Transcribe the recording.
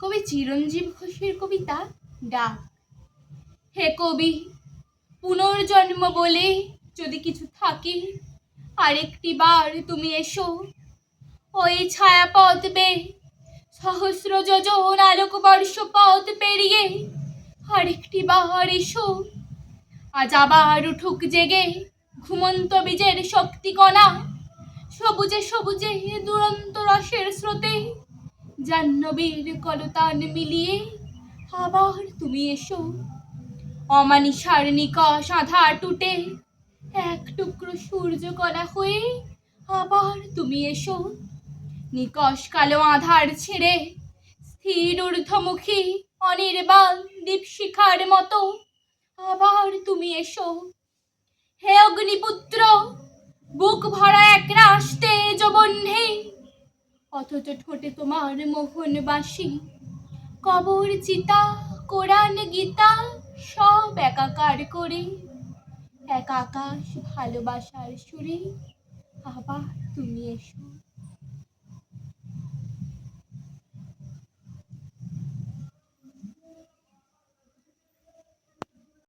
কবি চিরঞ্জীব ঘোষের কবিতা ডাক। হে কবি, পুনর্জন্ম বলে যদি কিছু থাকে, আরেকটি বার তুমি এসো। ওই ছায়াপথ বে সহস্র যোজন আলোক বর্ষ পথ পেরিয়ে আরেকটি বার এসো। আজ আবার উঠুক জেগে ঘুমন্ত বীজের শক্তি কণা সবুজে সবুজে দুরন্ত রসের স্রোতে জাহ্নবীর কলতান মিলিয়ে। আবার তুমি এসো। অমানিসার নিকষ আধার টুটে। এক টুকরো সূর্য কণা হয়ে আবার তুমি এসো। নিকষ কালো আধার ছেড়ে স্থির ঊর্ধ্বমুখী অনির্বাণ দীপশিখার মতো আবার তুমি এসো। হে অগ্নিপুত্র, বুক ভরা এক রাস তেজ বহ্নে অথচ ঠোঁটে তোমার মোহন বাসি কবর চিতা, কোরআন গীতা, সব একাকার করে। এক আকাশ ভালোবাসার সুরে, আবার তুমি এসো।